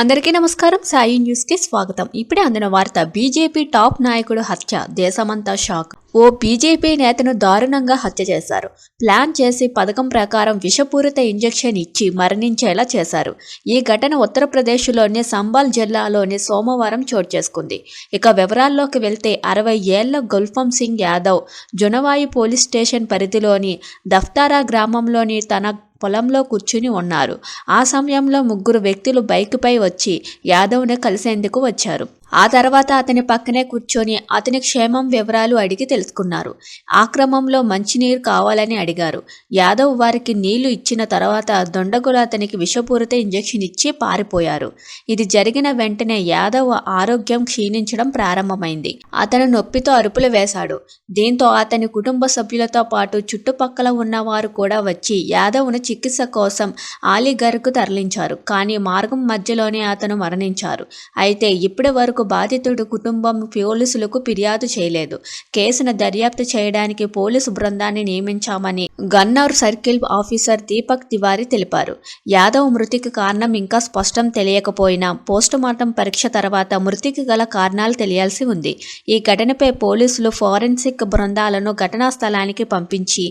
అందరికీ నమస్కారం. సాయి న్యూస్కి స్వాగతం. ఇప్పుడే అందిన వార్త బీజేపీ టాప్ నాయకుడు హత్య దేశమంతా షాక్. ఓ బీజేపీ నేతను దారుణంగా హత్య చేశారు. ప్లాన్ చేసి పథకం ప్రకారం విషపూరిత ఇంజెక్షన్ ఇచ్చి మరణించేలా చేశారు. ఈ ఘటన ఉత్తరప్రదేశ్లోని సంబాల్ జిల్లాలోని సోమవారం చోటు చేసుకుంది. ఇక వివరాల్లోకి వెళ్తే అరవై ఏళ్ళ గుల్ఫం సింగ్ యాదవ్ జునవాయి పోలీస్ స్టేషన్ పరిధిలోని దఫ్తారా గ్రామంలోని తన పొలంలో కూర్చుని ఉన్నారు. ఆ సమయంలో ముగ్గురు వ్యక్తులు బైక్పై వచ్చి యాదవ్ను కలిసేందుకు వచ్చారు. ఆ తర్వాత అతని పక్కనే కూర్చొని అతని క్షేమం వివరాలు అడిగి తెలుసుకున్నారు. ఆ క్రమంలో మంచినీరు కావాలని అడిగారు. యాదవ్ వారికి నీళ్ళు ఇచ్చిన తర్వాత దొండగులు అతనికి విషపూరిత ఇంజెక్షన్ ఇచ్చి పారిపోయారు. ఇది జరిగిన వెంటనే యాదవ్ ఆరోగ్యం క్షీణించడం ప్రారంభమైంది. అతను నొప్పితో అరుపులు వేశాడు. దీంతో అతని కుటుంబ సభ్యులతో పాటు చుట్టుపక్కల ఉన్నవారు కూడా వచ్చి యాదవ్ను చికిత్స కోసం ఆలీగర్కు తరలించారు. కానీ మార్గం మధ్యలోనే అతను మరణించారు. అయితే ఇప్పటి వరకు బాధితుడు కుటుంబం పోలీసులకు ఫిర్యాదు చేయలేదు. కేసును దర్యాప్తు చేయడానికి పోలీసు బృందాన్ని నియమించామని గన్నౌర్ సర్కిల్ ఆఫీసర్ దీపక్ తివారి తెలిపారు. యాదవ్ మృతికి కారణం ఇంకా స్పష్టం తెలియకపోయినా పోస్టుమార్టం పరీక్ష తర్వాత మృతికి గల కారణాలు తెలియాల్సి ఉంది. ఈ ఘటనపై పోలీసులు ఫోరెన్సిక్ బృందాలను ఘటనా స్థలానికి పంపించి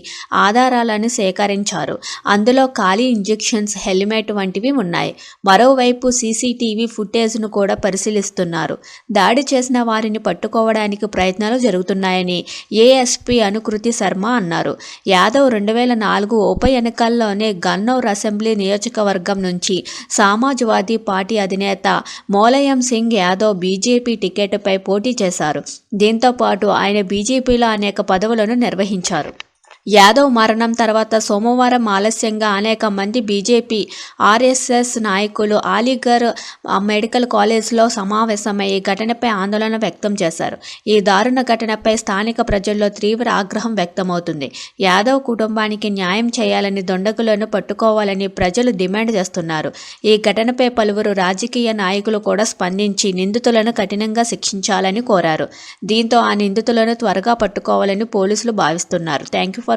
ఆధారాలను సేకరించారు. అందులో ఖాళీ ఇంజెక్షన్స్ హెల్మెట్ వంటివి ఉన్నాయి. మరోవైపు సీసీటీవీ ఫుటేజ్ను కూడా పరిశీలిస్తున్నారు. దాడి చేసిన వారిని పట్టుకోవడానికి ప్రయత్నాలు జరుగుతున్నాయని ఏఎస్పీ అనుకృతి శర్మ అన్నారు. యాదవ్ రెండు వేల నాలుగు ఉప ఎన్నికల్లోనే గన్నౌర్ అసెంబ్లీ నియోజకవర్గం నుంచి సమాజ్వాదీ పార్టీ అధినేత మోలయం సింగ్ యాదవ్ బీజేపీ టికెట్పై పోటీ చేశారు. దీంతో పాటు ఆయన బీజేపీలో అనేక పదవులను నిర్వహించారు. యాదవ్ మరణం తర్వాత సోమవారం ఆలస్యంగా అనేక మంది బీజేపీ ఆర్ఎస్ఎస్ నాయకులు అలీగర్ మెడికల్ కాలేజ్లో సమావేశమై ఈ ఘటనపై ఆందోళన వ్యక్తం చేశారు. ఈ దారుణ ఘటనపై స్థానిక ప్రజల్లో తీవ్ర ఆగ్రహం వ్యక్తమవుతుంది. యాదవ్ కుటుంబానికి న్యాయం చేయాలని దొండగులను పట్టుకోవాలని ప్రజలు డిమాండ్ చేస్తున్నారు. ఈ ఘటనపై పలువురు రాజకీయ నాయకులు కూడా స్పందించి నిందితులను కఠినంగా శిక్షించాలని కోరారు. దీంతో ఆ నిందితులను త్వరగా పట్టుకోవాలని పోలీసులు భావిస్తున్నారు. Thank you for